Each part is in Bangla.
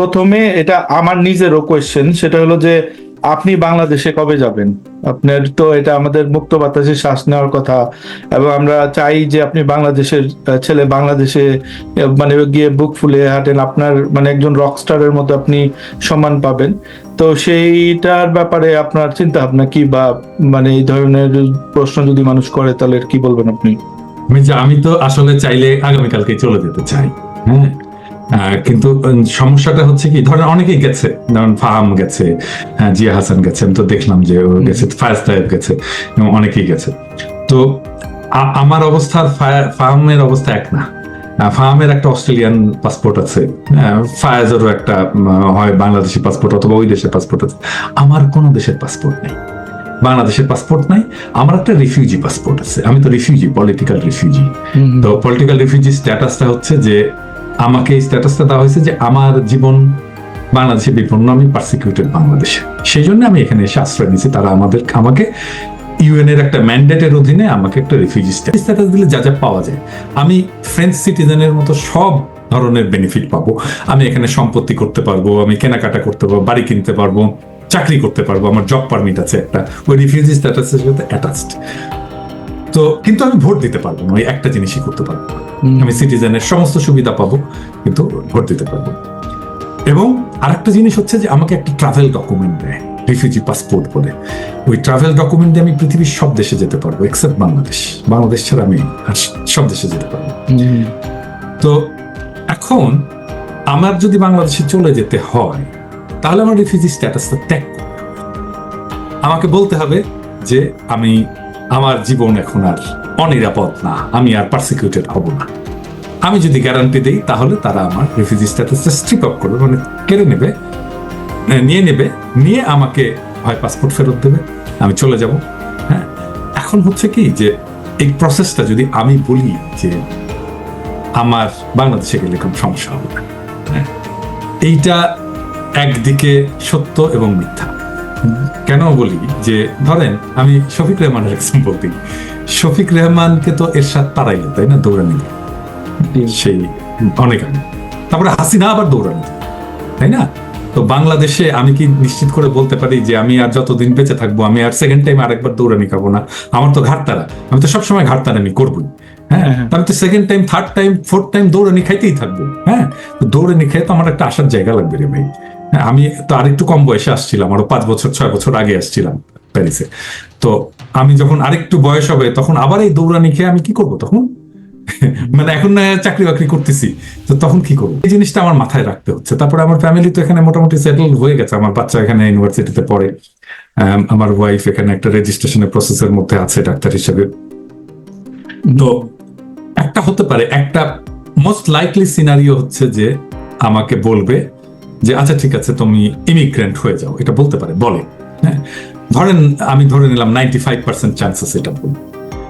প্রথমে এটা আমার নিজেরও কোয়েশ্চেন সেটা হলো যে আপনি বাংলাদেশে কবে যাবেন? আপনার তো এটা আমাদের মুক্ত বাতাসে শ্বাস নেওয়ার কথা, এবং আমরা চাই যে আপনি বাংলাদেশের ছেলে বাংলাদেশে মানে গিয়ে বুক ফুলে হাঁটেন, আপনার মানে একজন রকস্টারের মতো আপনি সম্মান পাবেন। তো সেইটার ব্যাপারে আপনার চিন্তা ভাবনা কি বা মানে এই ধরনের প্রশ্ন যদি মানুষ করে, তাহলে কি বলবেন আপনি? আমি তো আসলে চাইলে আগামীকালকে চলে যেতে চাই হ্যাঁ? কিন্তু সমস্যাটা হচ্ছে কি ধরেন অনেকেই গেছে যেমন ফাহাম গেছে জিয়া হাসান গেছে আমি তো দেখলাম যে ও গেছে ফায়াজ তায়েব গেছে অনেকেই গেছে। তো আমার অবস্থার ফাহামের অবস্থা এক না। ফাহামের একটা অস্ট্রেলিয়ান পাসপোর্ট আছে ফায়াজেরও একটা হয় বাংলাদেশি পাসপোর্ট অথবা ওই দেশের পাসপোর্ট আছে। আমার কোনো দেশের পাসপোর্ট নেই। বাংলাদেশের পাসপোর্ট নাই আমার একটা রিফিউজি পাসপোর্ট আছে। আমি তো রিফিউজি পলিটিক্যাল রিফিউজি তো পলিটিক্যাল রিফিউজি স্ট্যাটাসটা হচ্ছে যে আমাকে এই স্ট্যাটাসটা দেওয়া হয়েছে যে আমার জীবন বাংলাদেশে বিপন্ন, আমি পার্সিকিউটেড বাংলাদেশে। সেই জন্য আমি এখানে এসে আশ্রয় নিয়েছি। তারা আমাদের, আমাকে ইউএন এর একটা ম্যান্ডেটের অধীনে আমাকে একটা রিফিউজি স্ট্যাটাস দিলে যা যা পাওয়া যায়। আমি ফ্রেঞ্চ সিটিজেনের মতো সব ধরনের বেনিফিট পাবো। আমি এখানে সম্পত্তি করতে পারব, আমি কেনাকাটা করতে পারব, বাড়ি কিনতে পারব, চাকরি করতে পারব, আমার জব পারমিট আছে একটা। ওই রিফিউজি স্ট্যাটাসের সাথে অ্যাটাচড তো কিন্তু আমি ভোট দিতে পারব না ওই একটা জিনিসই করতে পারব। আমি সিটিজেনের সমস্ত সুবিধা পাবো কিন্তু ভোট দিতে পারব। এবং আরেকটা জিনিস হচ্ছে যে আমাকে একটা ট্রাভেল ডকুমেন্ট দেয় রিফিউজি পাসপোর্ট বলে। ওই ট্রাভেল ডকুমেন্ট দিয়ে আমি পৃথিবীর সব দেশে যেতে পারব এক্সেপ্ট বাংলাদেশ। বাংলাদেশ ছাড়া আমি আর সব দেশে যেতে পারব তো এখন আমার যদি বাংলাদেশে চলে যেতে হয় তাহলে আমার রিফিউজি স্ট্যাটাসটা ত্যাগ। আমাকে বলতে হবে যে আমি আমার জীবন এখন আর অনিরাপদ না আমি আর পারসিকিউটেড হব না। আমি যদি গ্যারান্টি দিই তাহলে তারা আমার রিফিউজি স্ট্যাটাসটা স্ট্রিপ আপ করবে মানে কেড়ে নেবে নিয়ে নেবে নিয়ে আমাকে হয় পাসপোর্ট ফেরত দেবে আমি চলে যাব হ্যাঁ? এখন হচ্ছে কি যে এই প্রসেসটা যদি আমি বলি যে আমার বাংলাদেশে গেলে কোনো সমস্যা হবে না হ্যাঁ, এইটা একদিকে সত্য এবং মিথ্যা। কেন বলি যে ধরেন আমি শফিক রেহমানের এক্সাম্পল দিই। শফিক রেহমানকে তো এরশাদ তারাইল তাই না? দৌড়ানি সেই অনেক আগে। তারপরে হাসিনা আবার দৌড়ানি তাই না? তো বাংলাদেশে আমি কি নিশ্চিত করে বলতে পারি যে আমি আর যতদিন বেঁচে থাকব আমি আর সেকেন্ড টাইম আরেকবার দৌড়ানি খাব না? আমার তো ঘাটতারা আমি তো সবসময় ঘাটতারানি করবোই হ্যাঁ? হ্যাঁ। তো আমি তো second time third time fourth time দৌড়ানি খাইতেই থাকব হ্যাঁ? দৌড়ানি খেয়ে তো আমার একটা আসার জায়গা লাগবে রে ভাই। হ্যাঁ, আমি তো আরেকটু কম বয়সে আসছিলাম আরও পাঁচ বছর ছয় বছর আগে আসছিলাম প্যারিসে। তো আমি যখন আরেকটু বয়স হবে তখন আবার এই দৌড়ানি খেয়ে আমি কি করব তখন? মানে এখন না চাকরি বাকরি করতেছি তো তখন কি করব? এই জিনিসটা আমার মাথায় রাখতে হচ্ছে। তারপরে আমার ফ্যামিলি তো এখানে মোটামুটি সেটেল হয়ে গেছে। আমার বাচ্চা এখানে ইউনিভার্সিটিতে পড়ে। আম, আমার ওয়াইফ এখানে একটা রেজিস্ট্রেশনের প্রসেসের মধ্যে আছে ডাক্তার হিসেবে। তো একটা হতে পারে একটা মোস্ট লাইকলি সিনারিও হচ্ছে যে আমাকে বলবে যে আচ্ছা ঠিক আছে তুমি ইমিগ্রেন্ট হয়ে যাও। এটা বলতে পারে বলে হ্যাঁ? ধরেন আমি ধরে নিলাম নাইনটি ফাইভ পার্সেন্ট চান্স আছে এটা বলব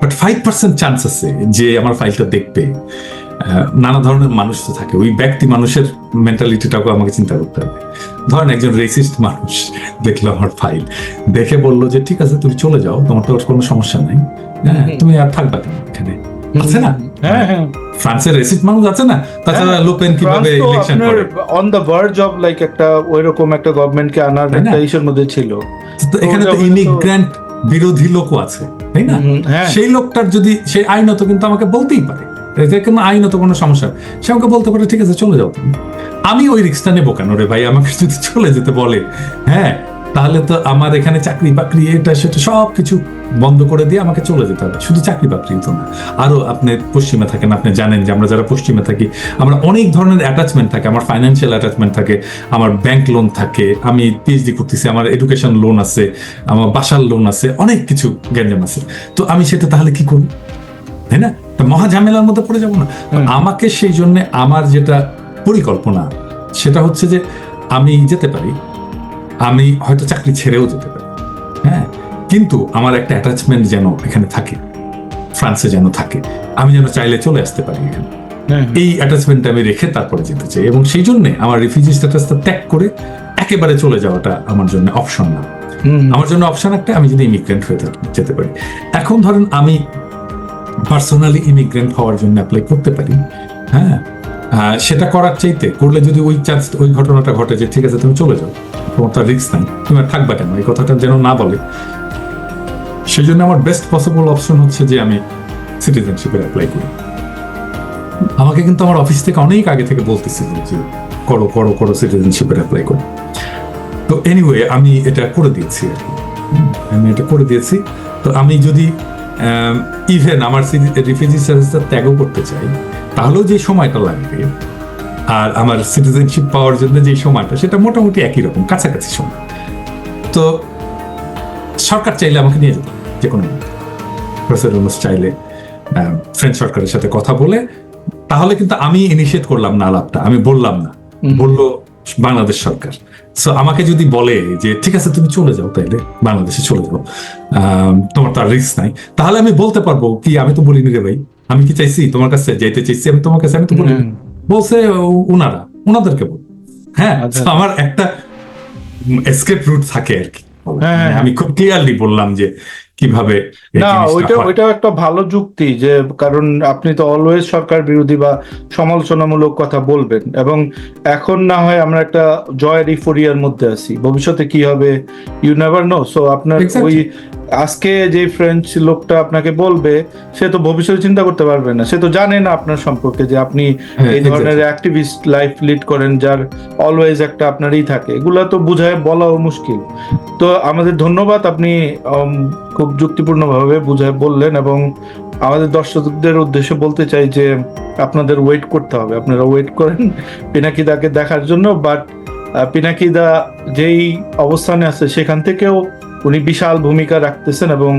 বাট ফাইভ পার্সেন্ট চান্স আছে যে আমার ফাইলটা দেখবে নানা ধরনের মানুষ তো থাকে। ওই ব্যক্তি মানুষের মেন্টালিটিটাকে আমাকে চিন্তা করতে হবে। ধরেন একজন রেসিস্ট মানুষ দেখল আমার ফাইল দেখে বলল যে ঠিক আছে তুমি চলে যাও তোমার তো কোনো সমস্যা নাই। হ্যাঁ তুমি আর থাকবা কেন এখানে? আছে না? হ্যাঁ হ্যাঁ। ফ্রান্সের রেসিস্ট মানুষ আছে না? তাছাড়া হ্যাঁ, লুপেন কীভাবে ইলেকশন করে? On the verge of like একটা ওইরকম একটা গভর্নমেন্টকে আনার একটা ইসের মধ্যে ছিল। তো এখানে তো বিরোধী লোকও আছে তাই না? হ্যাঁ। সেই লোকটার যদি সেই আইনত কিন্তু আমাকে বলতেই পারে। এতে কোনো আইনত কোনো সমস্যা সে আমাকে বলতে পারে ঠিক আছে চলে যাও তুমি। আমি ওই রিক্সটা নেব কেন রে ভাই? আমাকে যদি চলে যেতে বলে। হ্যাঁ তাহলে তো আমার এখানে চাকরি বাকরি এটা সেটা সব কিছু বন্ধ করে দিয়ে আমাকে চলে যেতে হবে। শুধু চাকরি বাকরি তো না। আরও আপনি পশ্চিমে থাকেন আপনি জানেন যে আমরা যারা পশ্চিমে থাকি আমরা অনেক ধরনের অ্যাটাচমেন্ট থাকে। আমার ফাইন্যান্সিয়াল অ্যাটাচমেন্ট থাকে আমার ব্যাংক লোন থাকে আমি পিএইচডি করতেছি আমার এডুকেশন লোন আছে আমার বাসার লোন আছে অনেক কিছু গ্যাঞ্জাম আছে। তো আমি সেটা তাহলে কি করি তাই না? তা মহা ঝামেলার মধ্যে পড়ে যাব না। আমাকে সেই জন্য আমার যেটা পরিকল্পনা সেটা হচ্ছে যে আমি যেতে পারি আমি হয়তো চাকরি ছেড়েও যেতে পারি। হ্যাঁ কিন্তু আমার একটা অ্যাটাচমেন্ট যেন এখানে থাকে ফ্রান্সে যেন থাকে আমি যেন চাইলে চলে আসতে পারি এখানে। হ্যাঁ এই অ্যাটাচমেন্ট আমি রেখে তারপরে যেতে চাই এবং সেই জন্য আমার রিফিউজি স্ট্যাটাসটা ত্যাগ করে একেবারে চলে যাওয়াটা আমার জন্য অপশন না। আমার জন্য অপশন একটা আমি যদি ইমিগ্রেন্ট হয়ে থাকি- যেতে পারি। এখন ধরেন আমি পার্সোনালি ইমিগ্রেন্ট হওয়ার জন্য অ্যাপ্লাই করতে পারি হ্যাঁ? সেটা করার চাইতে করলে যদি ওই চান্স ওই ঘটনাটা ঘটে যে ঠিক আছে, তুমি চলে যাও, তোমার তার রিস্ক নাই, তুমি আর থাকবা কেন? এই কথাটা যেন না বলে। সেই জন্য আমার বেস্ট পসিবল অপশন হচ্ছে যে আমি সিটিজেনশিপের অ্যাপ্লাই করি। আমাকে কিন্তু আমার অফিস থেকে অনেক আগে থেকে বলতেছিল যে করো করো করো সিটিজেনশিপের অ্যাপ্লাই করো। তো এনিওয়ে আমি এটা করে দিয়েছি আর কি। আমি এটা করে দিয়েছি। তো আমি যদি ইভেন আমার রিফিউজি সার্ভিসটা ত্যাগও করতে চাই তাহলেও যে সময়টা লাগবে আর আমার সিটিজেনশিপ পাওয়ার জন্য যে সময়টা সেটা মোটামুটি একই রকম কাছাকাছি সময়। তো সরকার চাইলে আমাকে নিয়ে যেত যে কোনো প্রফেসর চাইলে ফ্রেঞ্চ সরকারের সাথে কথা বলে তাহলে কিন্তু আমি ইনিশিয়েট করলাম না আলাপটা আমি বললাম না। বলল বাংলাদেশ সরকার। সো আমাকে যদি বলে যে ঠিক আছে তুমি চলে যাও তাইলে বাংলাদেশে চলে যাও। তোমার তো আর রিস্ক নাই। তাহলে আমি বলতে পারব কি আমি তো বলিনি রে ভাই। আমি কি চাইছি? তোমার কাছে যাইতে চাইছি? আমি তোমার কাছে আমি তো বলিনি। বলছে উনারা উনাদেরকে বল। হ্যাঁ আচ্ছা। আমার একটা এসকেপ রুট থাকে আর কি। হ্যাঁ, হ্যাঁ। আমি খুব ক্লিয়ারলি বললাম যে কীভাবে না ওইটা। ওইটা একটা ভালো যুক্তি যে কারণ আপনি তো অলওয়েজ সরকার বিরোধী বা সমালোচনামূলক কথা বলবেন এবং এখন না হয় আমরা একটা জয়ের ইফোরিয়ার মধ্যে আছি। ভবিষ্যতে কি হবে? ইউ নেভার নো সো আপনার ওই আজকে যে ফ্রেঞ্চ লোকটা আপনাকে বলবে সে তো ভবিষ্যতে চিন্তা করতে পারবে না। সে তো জানে না আপনার সম্পর্কে যে আপনি হ্যাঁ, এই ধরনের অ্যাক্টিভিস্ট লাইফ লিড করেন যার অলওয়েজ একটা আপনারই থাকে। এগুলা তো বুঝায় বলাও মুশকিল। তো আমাদের ধন্যবাদ আপনি খুব যুক্তিপূর্ণভাবে বুঝায় বললেন এবং আমাদের দর্শকদের উদ্দেশ্যে বলতে চাই যে আপনাদের ওয়েট করতে হবে। আপনারা ওয়েট করেন পিনাকিদাকে দেখার জন্য বাট পিনাকিদা যেই অবস্থানে আছে সেখান থেকেও উনি বিশাল ভূমিকা রাখতেছেন এবং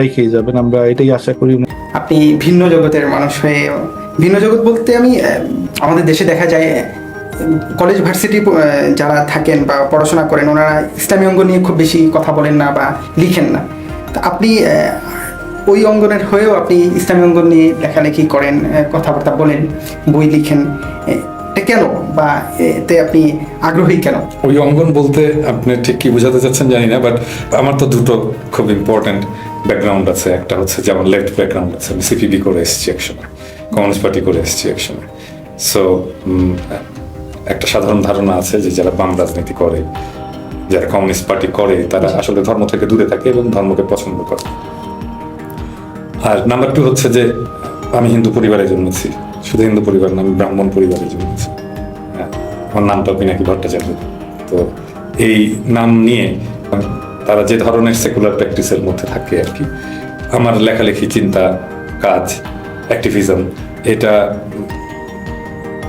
রেখেই যাবেন। আমরা এটাই আশা করি আপনি ভিন্ন জগতের মানুষ হয়ে ভিন্ন জগৎ বলতে আমি আমাদের দেশে দেখা যায় কলেজ ভার্সিটি যারা থাকেন বা পড়াশোনা করেন, ওনারা ইসলামী অঙ্গ নিয়ে খুব বেশি কথা বলেন না বা লিখেন না। তা আপনি ওই অঙ্গনের হয়েও আপনি ইসলামী অঙ্গন নিয়ে লেখালেখি করেন কথাবার্তা বলেন, বই লিখেন কেন? বা এতে আপনি আগ্রহী কেন? ওই অঙ্গন বলতে আপনি ঠিক কি বোঝাতে চাচ্ছেন জানি না বাট আমার তো দুটো খুব ইম্পর্ট্যান্ট ব্যাকগ্রাউন্ড আছে। একটা হচ্ছে যে আমার লেফট ব্যাকগ্রাউন্ড আছে। আমি সিপিবি করে এসেছি একসময় কমিউনিস্ট পার্টি করে এসেছি একসময় সো একটা সাধারণ ধারণা আছে যে যারা বাম রাজনীতি করে যারা কমিউনিস্ট পার্টি করে তারা আসলে ধর্ম থেকে দূরে থাকে এবং ধর্মকে পছন্দ করে। আর নাম্বার টু হচ্ছে যে আমি হিন্দু পরিবারে জন্মেছি। শুধু হিন্দু পরিবার না আমি ব্রাহ্মণ পরিবারে জন্মেছি। হ্যাঁ, আমার নামটা পিনাকি ভট্টাচার্য। তো এই নাম নিয়ে তারা যে ধরনের সেকুলার প্র্যাকটিসের মধ্যে থাকে আর কি আমার লেখালেখি চিন্তা কাজ অ্যাক্টিভিজম এটা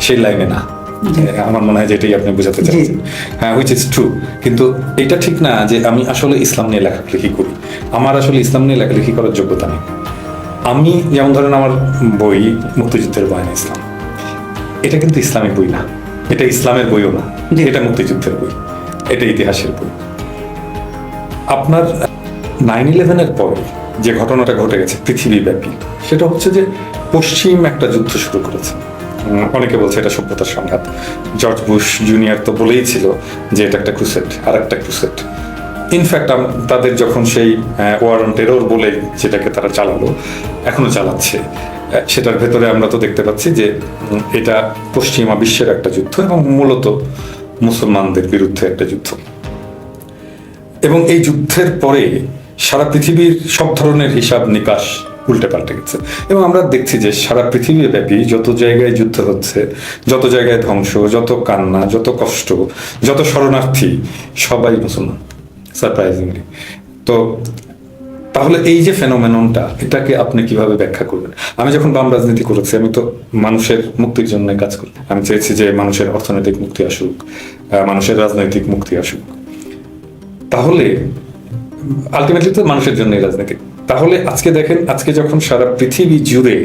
সেই লাইনে না। আমার মনে হয় যে এটাই আপনি বোঝাতে চাইছেন হ্যাঁ হুইচ ইজ ট্রু কিন্তু এটা ঠিক না যে আমি আসলে ইসলাম নিয়ে লেখালেখি করি। আমার আসলে ইসলাম নিয়ে লেখালেখি করার যোগ্যতা নেই। আমি যেমন ধরেন আমার বই মুক্তিযুদ্ধের বয়ান ইসলাম। এটা কিন্তু ইসলামিক বই না। এটা ইসলামের বইও না। এটা মুক্তিযুদ্ধের বই। এটা ইতিহাসের বই। আপনার নাইন ইলেভেনের পরে যে ঘটনাটা ঘটে গেছে পৃথিবীব্যাপী সেটা হচ্ছে যে পশ্চিম একটা যুদ্ধ শুরু করেছে। অনেকে বলছে এটা সভ্যতার সংঘাত। জর্জ বুশ জুনিয়র তো বলেই ছিল যে এটা একটা ক্রুসেট আর একটা ক্রুসেট ইনফ্যাক্ট তাদের যখন সেই ওয়ার অন টেরর বলে যেটাকে তারা চালালো, এখনও চালাচ্ছে। সেটার ভেতরে আমরা তো দেখতে পাচ্ছি যে এটা পশ্চিমা বিশ্বের একটা যুদ্ধ এবং মূলত মুসলমানদের বিরুদ্ধে একটা যুদ্ধ। এবং এই যুদ্ধের পরে সারা পৃথিবীর সব ধরনের হিসাব নিকাশ উল্টে পাল্টে গেছে। এবং আমরা দেখছি যে সারা পৃথিবী ব্যাপী যত জায়গায় যুদ্ধ হচ্ছে, যত জায়গায় ধ্বংস, যত কান্না, যত কষ্ট, যত শরণার্থী, সবাই মুসলমান। সারপ্রাইজিংলি তো তাহলে এই যে ফেনোমেননটা, এটাকে আপনি কীভাবে ব্যাখ্যা করবেন? আমি যখন বাম রাজনীতি করেছি, আমি তো মানুষের মুক্তির জন্য কাজ করি। আমি চেয়েছি যে মানুষের অর্থনৈতিক মুক্তি আসুক মানুষের রাজনৈতিক মুক্তি আসুক। তাহলে আলটিমেটলি তো মানুষের জন্য রাজনীতি। তাহলে আজকে দেখেন, আজকে যখন সারা পৃথিবী জুড়ে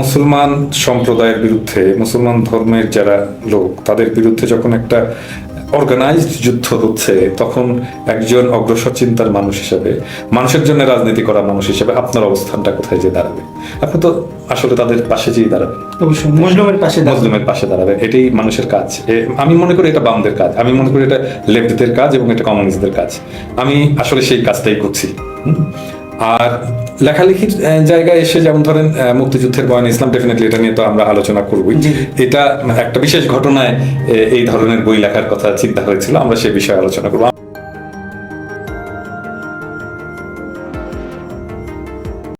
মুসলমান সম্প্রদায়ের বিরুদ্ধে, মুসলমান ধর্মের যারা লোক, তাদের বিরুদ্ধে যখন একটা অর্গানাইজড যুদ্ধ হচ্ছে তখন একজন অগ্রসর চিন্তার মানুষ হিসেবে মানুষের জন্য রাজনীতি করা মানুষ হিসেবে আপনার অবস্থানটা কোথায় যে দাঁড়াবে? আপনি তো আসলে তাদের পাশে যেয়ে দাঁড়াবেন। মুসলিমের পাশে দাঁড়ান। মুসলিমের পাশে দাঁড়াবে এটাই মানুষের কাজ। আমি মনে করি এটা বামদের কাজ আমি মনে করি এটা লেফটদের কাজ এবং এটা কমিউনিস্টদের কাজ। আমি আসলে সেই কাজটাই করছি। হুম? আর লেখালেখির জায়গায় এসে যেমন ধরেন মুক্তিযুদ্ধের বয়ান ইসলাম ডেফিনেটলি এটা নিয়ে তো আমরা আলোচনা করবই। এটা একটা বিশেষ ঘটনায় এই ধরনের বই লেখার কথা চিন্তা হয়েছিল আমরা সে বিষয়ে আলোচনা করব